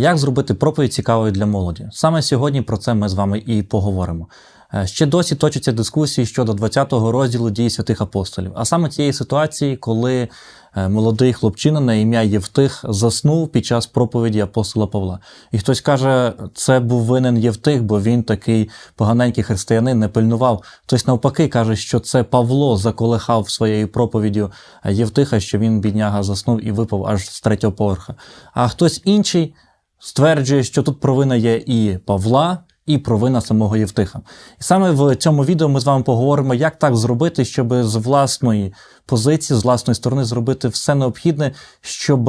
Як зробити проповідь цікавою для молоді? Саме сьогодні про це ми з вами і поговоримо. Е, Ще досі точаться дискусії щодо 20-го розділу дії святих апостолів, а саме тієї ситуації, коли е, молодий хлопчина на ім'я Євтих заснув під час проповіді апостола Павла. І хтось каже, це був винен Євтих, бо він такий поганенький християнин, не пильнував. Хтось навпаки каже, що це Павло заколихав своєю проповіддю е, Євтиха, що він, бідняга, заснув і випав аж з третього поверха. А хтось інший стверджує, що тут провина є і Павла, і провина самого Євтиха. І саме в цьому відео ми з вами поговоримо, як так зробити, щоб з власної позиції, з власної сторони зробити все необхідне, щоб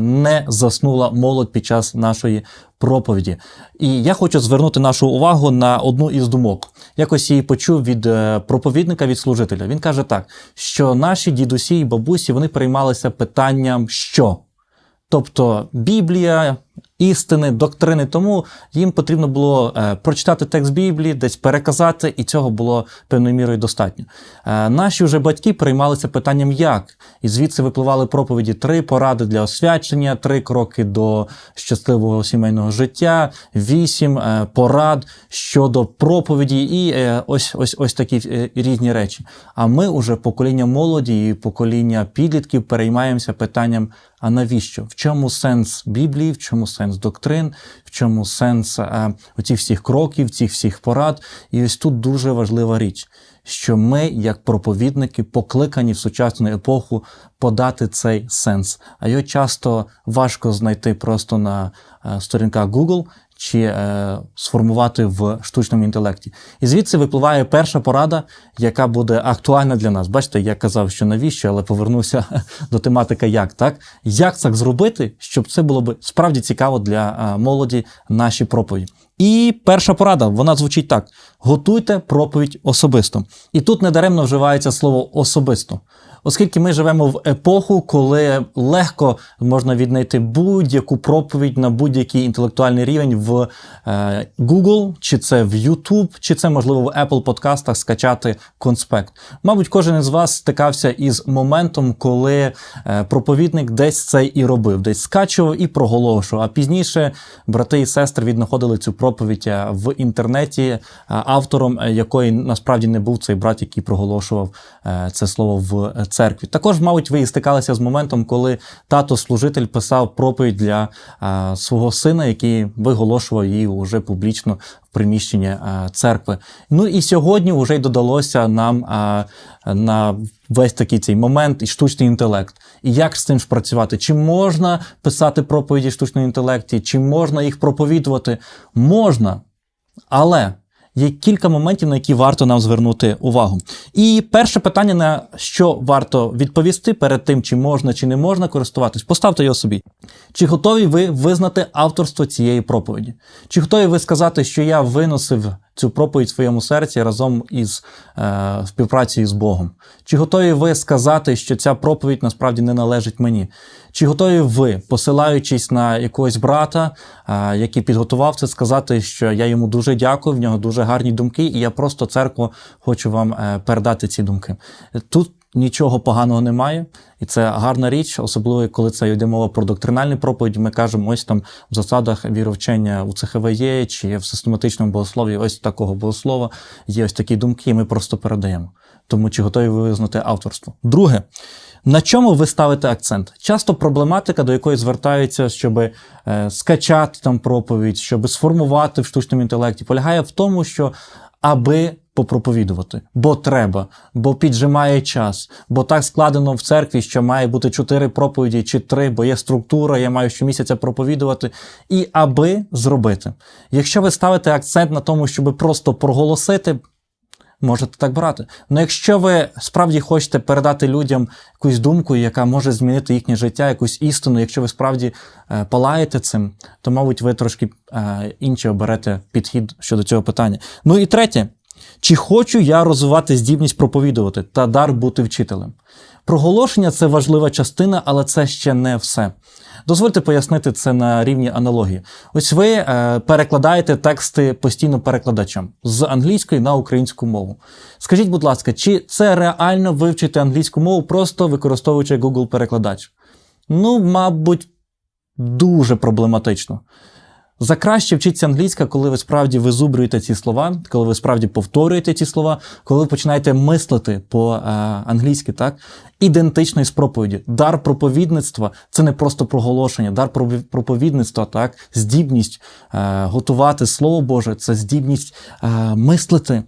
не заснула молодь під час нашої проповіді. І я хочу звернути нашу увагу на одну із думок. Якось її почув від е, проповідника, від служителя. Він каже так, що наші дідусі і бабусі вони переймалися питанням, що. Тобто Біблія, істини, доктрини. Тому їм потрібно було е, прочитати текст Біблії, десь переказати, і цього було певною мірою достатньо. Е, наші вже батьки приймалися питанням, як, і звідси випливали проповіді три поради для освячення, три кроки до щасливого сімейного життя, вісім е, порад щодо проповіді, і ось ось ось такі різні речі. А ми уже покоління молоді і покоління підлітків переймаємося питанням. А навіщо? В чому сенс Біблії, в чому сенс доктрин, в чому сенс е, оцих всіх кроків, цих всіх порад? І ось тут дуже важлива річ, що ми, як проповідники, покликані в сучасну епоху подати цей сенс. А його часто важко знайти просто на е, сторінках Google чи е, сформувати в штучному інтелекті. І звідси випливає перша порада, яка буде актуальна для нас. Бачите, я казав, що навіщо, але повернувся до тематики як так. Як так зробити, щоб це було б справді цікаво для е, молоді наші проповіді. І перша порада, вона звучить так: готуйте проповідь особисто. І тут недаремно вживається слово особисто. Оскільки ми живемо в епоху, коли легко можна віднайти будь-яку проповідь на будь-який інтелектуальний рівень в е, Google, чи це в YouTube, чи це можливо в Apple подкастах скачати конспект. Мабуть, кожен із вас стикався із моментом, коли е, проповідник десь це і робив, десь скачував і проголошував. А пізніше брати і сестри віднаходили цю проповідь е, в інтернеті, автором якої насправді не був цей брат, який проголошував це слово в церкві. Також, мабуть, ви і стикалися з моментом, коли тато-служитель писав проповідь для е, свого сина, який виголошував її уже публічно в приміщенні е, церкви. Ну і сьогодні вже й додалося нам е, на весь такий цей момент і штучний інтелект. І як з цим ж працювати? Чи можна писати проповіді штучному інтелекті, чи можна їх проповідувати? Можна, але. Є кілька моментів, на які варто нам звернути увагу. І перше питання, на що варто відповісти перед тим, чи можна чи не можна користуватись, поставте його собі. Чи готові ви визнати авторство цієї проповіді? Чи готові ви сказати, що я виносив цю проповідь в своєму серці разом із е, співпрацею з Богом? Чи готові ви сказати, що ця проповідь насправді не належить мені? Чи готові ви, посилаючись на якогось брата, е, який підготував це, сказати, що я йому дуже дякую, в нього дуже гарні думки, і я просто церкву хочу вам е, передати ці думки? Тут нічого поганого немає, і це гарна річ, особливо коли це йде мова про доктринальні проповіді. Ми кажемо, ось там в засадах віровчення у ЦХВ є, чи в систематичному богослов'ї ось такого богослова є ось такі думки, і ми просто передаємо. Тому чи готові ви визнати авторство? Друге. На чому ви ставите акцент? Часто проблематика, до якої звертаються, щоб е, скачати там проповідь, щоб сформувати в штучному інтелекті, полягає в тому, що аби попроповідувати, бо треба, бо піджимає час, бо так складено в церкві, що має бути чотири проповіді чи три, бо є структура, я маю щомісяця проповідувати, і аби зробити. Якщо ви ставите акцент на тому, щоб просто проголосити. Можете так брати. Ну якщо ви справді хочете передати людям якусь думку, яка може змінити їхнє життя, якусь істину, якщо ви справді е, палаєте цим, то, мабуть, ви трошки е, інший оберете підхід щодо цього питання. Ну і третє, чи хочу я розвивати здібність проповідувати та дар бути вчителем? Проголошення це важлива частина, але це ще не все. Дозвольте пояснити це на рівні аналогії. Ось ви е, перекладаєте тексти постійно перекладачем з англійської на українську мову. Скажіть, будь ласка, чи це реально вивчити англійську мову, просто використовуючи Google перекладач? Ну, мабуть, дуже проблематично. За краще вчиться англійська, коли ви справді визубрюєте ці слова, коли ви справді повторюєте ці слова, коли ви починаєте мислити по-англійськи, так? Ідентично із проповіді. Дар проповідництва це не просто проголошення, дар проповідництва, так? здібність е, готувати Слово Боже, це здібність е, мислити, е,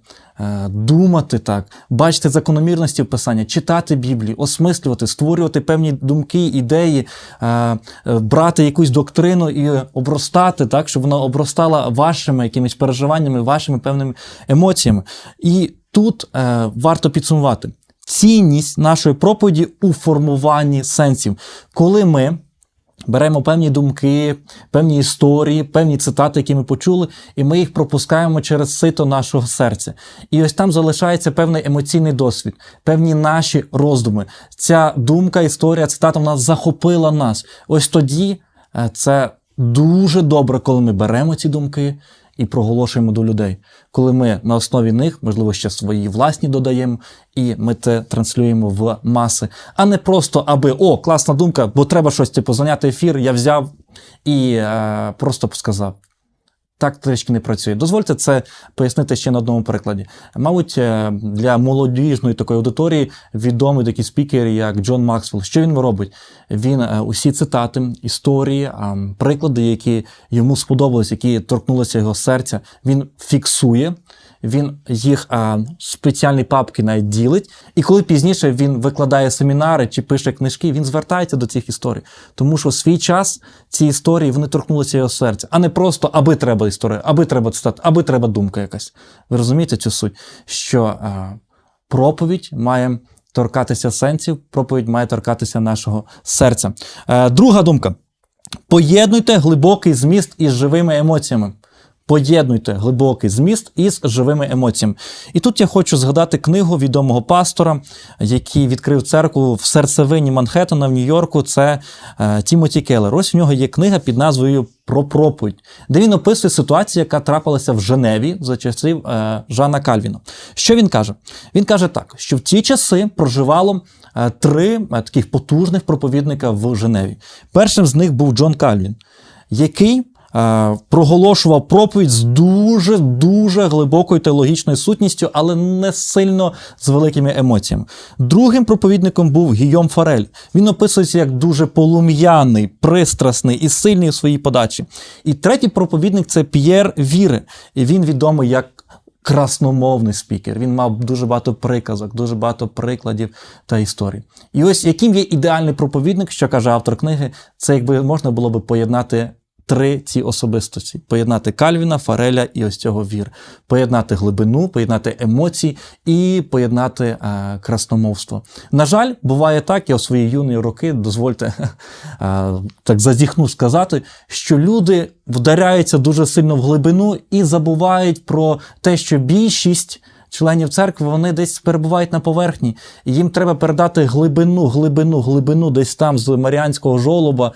думати так, бачити закономірності в писання, читати Біблію, осмислювати, створювати певні думки, ідеї, е, е, брати якусь доктрину і обростати, так, щоб вона обростала вашими якимись переживаннями, вашими певними емоціями. І тут е, варто підсумувати цінність нашої проповіді у формуванні сенсів, коли ми. Беремо певні думки, певні історії, певні цитати, які ми почули, і ми їх пропускаємо через сито нашого серця. І ось там залишається певний емоційний досвід, певні наші роздуми. Ця думка, історія, цитата вона захопила нас. Ось тоді е, це дуже добре, коли ми беремо ці думки і проголошуємо до людей. Коли ми на основі них, можливо, ще свої власні додаємо, і ми це транслюємо в маси, а не просто аби о, класна думка, бо треба щось типу зайняти ефір, я взяв і е, просто сказав. Так трішки не працює. Дозвольте це пояснити ще на одному прикладі. Мабуть, е, для молодіжної такої аудиторії відомий такий спікер, як Джон Максвелл. Що він робить? Він е, усі цитати, історії, приклади, які йому сподобались, які торкнулися його серця, він фіксує. Він їх а, спеціальні папки навіть ділить, і коли пізніше він викладає семінари чи пише книжки, він звертається до цих історій. Тому що в свій час ці історії вони торкнулися його серця, а не просто аби треба історія, аби треба цитат, аби треба думка якась. Ви розумієте цю суть? Що а, проповідь має торкатися сенсів, проповідь має торкатися нашого серця. Е, друга думка: поєднуйте глибокий зміст із живими емоціями. Поєднуйте глибокий зміст із живими емоціями. І тут я хочу згадати книгу відомого пастора, який відкрив церкву в серцевині Манхеттена в Нью-Йорку. Це е, Тімоті Келлер. Ось у нього є книга під назвою Про проповідь, де він описує ситуацію, яка трапилася в Женеві за часів е, Жана Кальвіна. Що він каже? Він каже так, що в ті часи проживало е, три таких потужних проповідника в Женеві. Першим з них був Джон Кальвін, який проголошував проповідь з дуже дуже глибокою теологічною сутністю, але не сильно з великими емоціями. Другим проповідником був Гійом Фарель. Він описується як дуже полум'яний, пристрасний і сильний у своїй подачі. І третій проповідник це П'єр Віре, і він відомий як. Красномовний спікер. Він мав дуже багато приказок, дуже багато прикладів та історій. І ось яким є ідеальний проповідник, що каже автор книги, це якби можна було би поєднати три ці особистості: поєднати Кальвіна, Фареля і ось цього вір, поєднати глибину, поєднати емоції і поєднати е, красномовство. На жаль, буває так, я у свої юні роки, дозвольте е, так зазіхну сказати, що люди вдаряються дуже сильно в глибину і забувають про те, що більшість. Членів церкви вони десь перебувають на поверхні, і їм треба передати глибину, глибину, глибину десь там з Маріанського жолоба,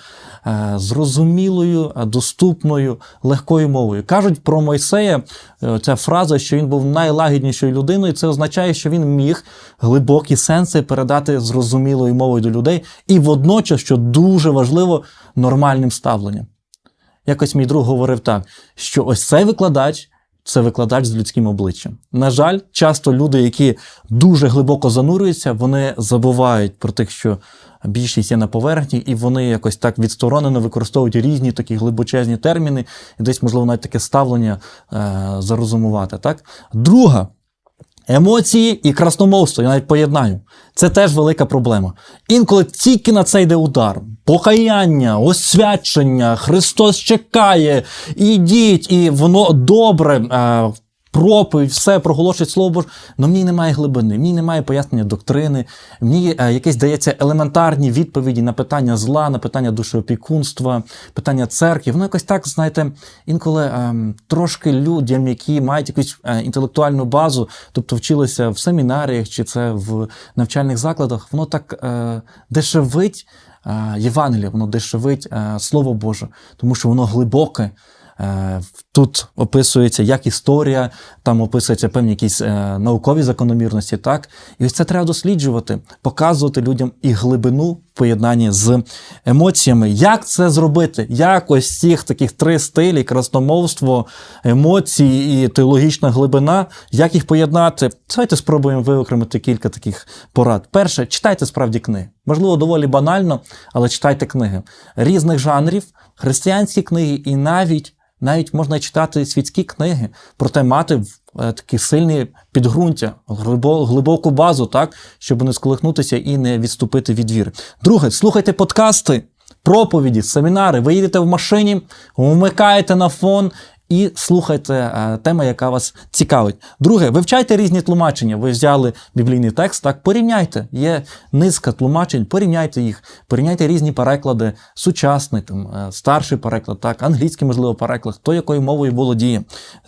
е, зрозумілою, доступною, легкою мовою. Кажуть про Мойсея е, ця фраза, що він був найлагіднішою людиною. Це означає, що він міг глибокі сенси передати зрозумілою мовою до людей, і водночас, що дуже важливо, нормальним ставленням. Якось мій друг говорив так, що ось цей викладач. Це викладач з людським обличчям. На жаль, часто люди, які дуже глибоко занурюються, вони забувають про те, що більшість є на поверхні, і вони якось так відсторонено використовують різні такі глибочезні терміни, і десь, можливо, навіть таке ставлення е, зарозумувати. Так? Друга. Емоції і красномовство, я навіть поєднаю. Це теж велика проблема. Інколи тільки на це йде удар. Покаяння, освячення, Христос чекає, ідіть, і воно добре. Проповідь, все проголошують слово Боже, але в ній немає глибини, в ній немає пояснення доктрини, в ній е, якесь дається елементарні відповіді на питання зла, на питання душеопікунства, питання церкви. Воно якось так, знаєте, інколи е, трошки людям, які мають якусь е, інтелектуальну базу, тобто вчилися в семінаріях чи це в навчальних закладах, воно так е, дешевить е, Євангеліє, воно дешевить Слово Боже, тому що воно глибоке. Е, Тут описується як історія, там описуються певні якісь е, наукові закономірності, так? І ось це треба досліджувати, показувати людям і глибину поєднанні з емоціями. Як це зробити? Як ось цих таких три стилі: красномовство, емоції і теологічна глибина, як їх поєднати? Давайте спробуємо виокремити кілька таких порад. Перше, читайте справді книги. Можливо, доволі банально, але читайте книги різних жанрів, християнські книги і навіть. Навіть можна читати світські книги, проте мати такі сильні підґрунтя, глибоку базу, так, щоб не сколихнутися і не відступити від віри. Друге, слухайте подкасти, проповіді, семінари. Ви їдете в машині, вмикаєте на фон і слухайте е, тему, яка вас цікавить. Друге, вивчайте різні тлумачення. Ви взяли біблійний текст, так порівняйте. Є низка тлумачень, порівняйте їх, порівняйте різні переклади, сучасний, там, е, старший переклад, так, англійський, можливо, переклад, хто якою мовою володіє.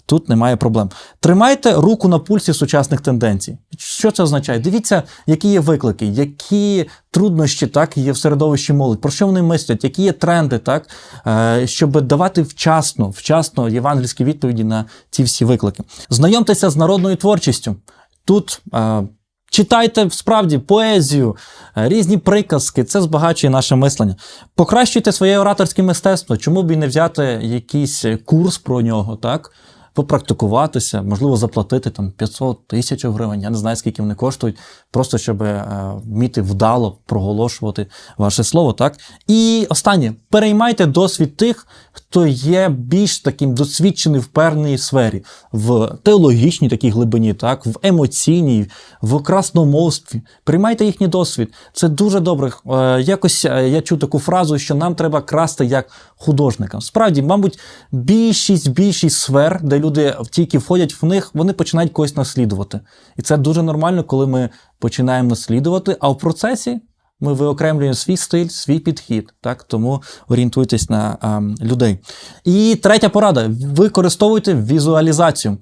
Тут немає проблем. Тримайте руку на пульсі сучасних тенденцій. Що це означає? Дивіться, які є виклики, які труднощі так є в середовищі молодь, про що вони мислять, які є тренди, так е, щоб давати вчасно, вчасно євангельські відповіді на ці всі виклики. Знайомтеся з народною творчістю. Тут е, читайте справді поезію, е, різні приказки, це збагачує наше мислення. Покращуйте своє ораторське мистецтво. Чому б і не взяти якийсь курс про нього, так? Попрактикуватися, можливо, заплатити там 500 тисяч гривень, я не знаю, скільки вони коштують, просто щоб е, вміти вдало проголошувати ваше слово. так? І останнє, переймайте досвід тих, хто є більш таким досвідчений в певній сфері, в теологічній такій глибині, так, в емоційній, в красномовстві. Приймайте їхній досвід. Це дуже добре. Е, якось е, я чув таку фразу, що нам треба красти як художникам. Справді, мабуть, більшість більшість сфер, де люди тільки входять в них, вони починають когось наслідувати. І це дуже нормально, коли ми починаємо наслідувати, а в процесі ми виокремлюємо свій стиль, свій підхід. Так? Тому орієнтуйтесь на а, людей. І третя порада: використовуйте візуалізацію.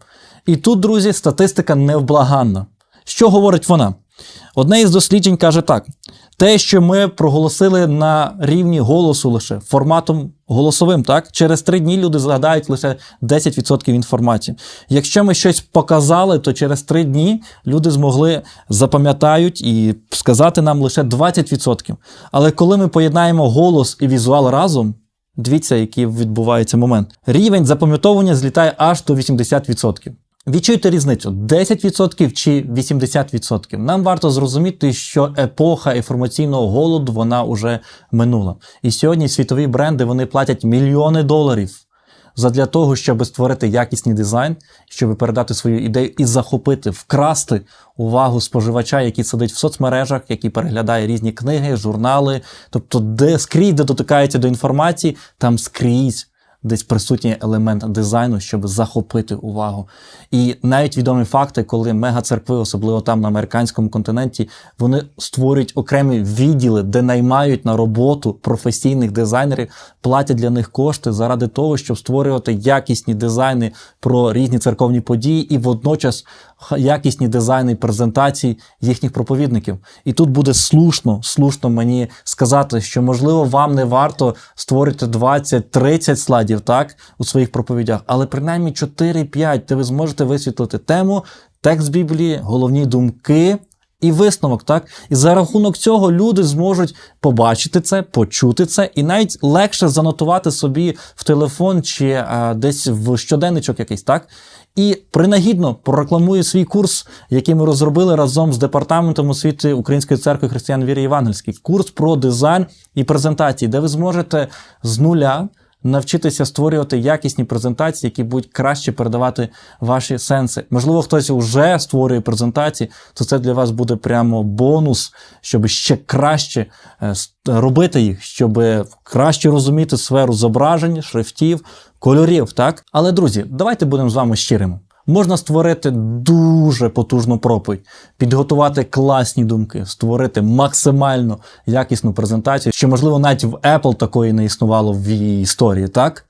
І тут, друзі, статистика невблаганна. Що говорить вона? Одне із досліджень каже так: те, що ми проголосили на рівні голосу лише форматом голосовим, так через три дні люди згадають лише 10% інформації. Якщо ми щось показали, то через три дні люди змогли запам'ятають і сказати нам лише 20%. Але коли ми поєднаємо голос і візуал разом. Дивіться, який відбувається момент. Рівень запам'ятовування злітає аж до 80%. Відчуйте різницю 10% чи 80%. Нам варто зрозуміти, що епоха інформаційного голоду вона вже минула. І сьогодні світові бренди вони платять мільйони доларів задля того, щоб створити якісний дизайн, щоб передати свою ідею і захопити, вкрасти увагу споживача, який сидить в соцмережах, який переглядає різні книги, журнали. Тобто, де скрізь, де дотикається до інформації, там скрізь десь присутній елемент дизайну, щоб захопити увагу. І навіть відомі факти, коли мегацеркви, особливо там на американському континенті, вони створюють окремі відділи, де наймають на роботу професійних дизайнерів, платять для них кошти заради того, щоб створювати якісні дизайни про різні церковні події і водночас якісні дизайни і презентації їхніх проповідників. І тут буде слушно, слушно мені сказати, що можливо вам не варто створити 20-30 слайдів так у своїх проповідях, але принаймні 4-5, де ви зможете висвітлити тему, текст Біблії, головні думки. І висновок, так? І за рахунок цього люди зможуть побачити це, почути це, і навіть легше занотувати собі в телефон чи а, десь в щоденничок якийсь, так? І принагідно прорекламує свій курс, який ми розробили разом з департаментом освіти Української церкви християн віри Євангельський. Курс про дизайн і презентації, де ви зможете з нуля навчитися створювати якісні презентації, які будуть краще передавати ваші сенси. Можливо, хтось вже створює презентації, то це для вас буде прямо бонус, щоб ще краще е, робити їх, щоб краще розуміти сферу зображень, шрифтів, кольорів. Так, але друзі, давайте будемо з вами щирими. Можна створити дуже потужну проповідь, підготувати класні думки, створити максимально якісну презентацію, що, можливо, навіть в Apple такої не існувало в її історії, так?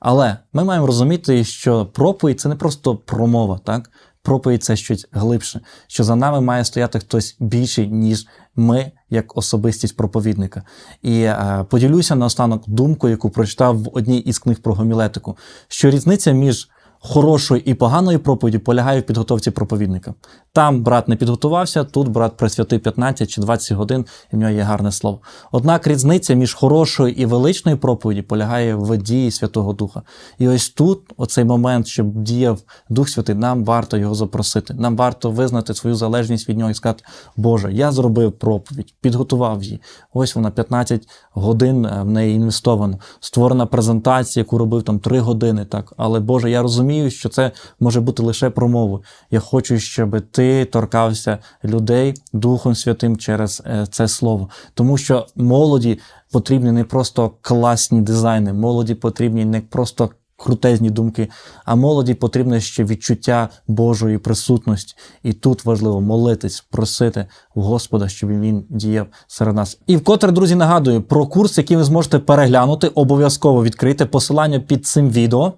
Але ми маємо розуміти, що проповідь це не просто промова, так? Проповідь це щось глибше, що за нами має стояти хтось більший, ніж ми, як особистість проповідника. І е, поділюся наостанок думкою, яку прочитав в одній із книг про гомілетику, що різниця між хорошої і поганої проповіді полягає в підготовці проповідника. Там брат не підготувався, тут брат присвятив 15 чи 20 годин, і в нього є гарне слово. Однак різниця між хорошою і величною проповіді полягає в дії Святого Духа. І ось тут, оцей момент, щоб діяв Дух Святий, нам варто його запросити. Нам варто визнати свою залежність від нього і сказати: Боже, я зробив проповідь, підготував її. Ось вона 15 годин е, в неї інвестовано. Створена презентація, яку робив там 3 години. Так, але Боже, я розумію, що це може бути лише промовою. Я хочу, щоб ти торкався людей Духом Святим через е, це слово, тому що молоді потрібні не просто класні дизайни, молоді потрібні не просто крутезні думки, а молоді потрібне ще відчуття Божої присутності. І тут важливо молитись, просити в Господа, щоб він діяв серед нас. І вкотре, друзі, нагадую про курс, який ви зможете переглянути, обов'язково відкрити посилання під цим відео.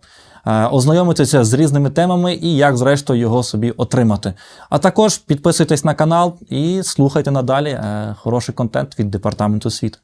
Е, Ознайомитися з різними темами і як, зрештою, його собі отримати. А також підписуйтесь на канал і слухайте надалі е, хороший контент від департаменту світу.